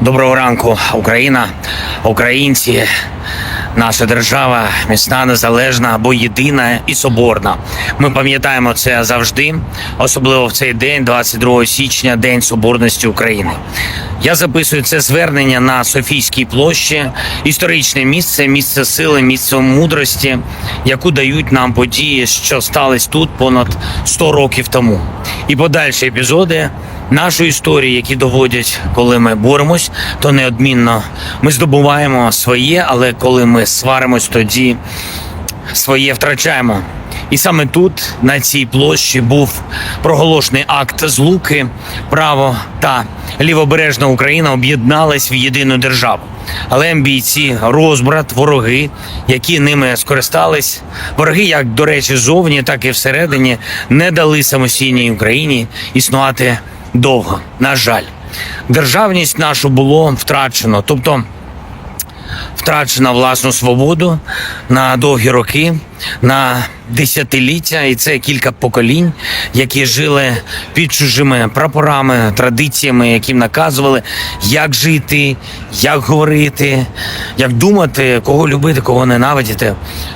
Доброго ранку, Україна, українці, наша держава міцна, незалежна або єдина і соборна. Ми пам'ятаємо це завжди, особливо в цей день, 22 січня, День Соборності України. Я записую це звернення на Софійській площі, історичне місце, місце сили, місце мудрості, яку дають нам події, що стались тут понад 100 років тому. І подальші епізоди нашої історії, які доводять, коли ми боремось, то неодмінно ми здобуваємо своє, але коли ми сваримось, тоді своє втрачаємо. І саме тут, на цій площі, був проголошений акт злуки. Право та лівобережна Україна об'єднались в єдину державу. Але амбіції, розбрат, вороги, які ними скористались, вороги, як до речі, зовні, так і всередині, не дали самостійній Україні існувати довго. На жаль, державність нашу було втрачено. Тобто втрачена власну свободу на довгі роки, на десятиліття, і це кілька поколінь, які жили під чужими прапорами, традиціями, яким наказували, як жити, як говорити, як думати, кого любити, кого ненавидіти.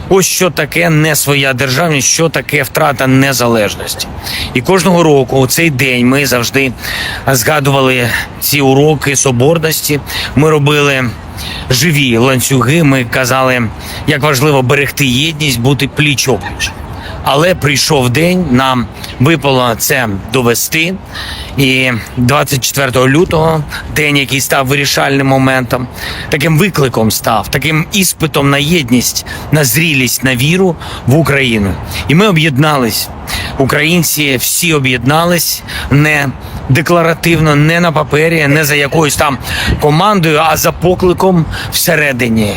Ось що таке не своя державність, що таке втрата незалежності. І кожного року у цей день ми завжди згадували ці уроки соборності. Ми робили живі ланцюги. Ми казали, як важливо берегти єдність, бути пліч опліч. Але прийшов день, нам випало це довести. І 24 лютого, день, який став вирішальним моментом, таким викликом став, таким іспитом на єдність, на зрілість, на віру в Україну. І ми об'єднались. Українці всі об'єднались не декларативно, не на папері, не за якоюсь там командою, а за покликом всередині.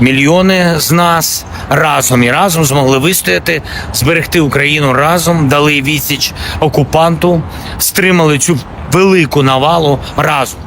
Мільйони з нас разом і разом змогли вистояти, зберегти Україну разом, дали відсіч окупанту, стримали цю велику навалу разом.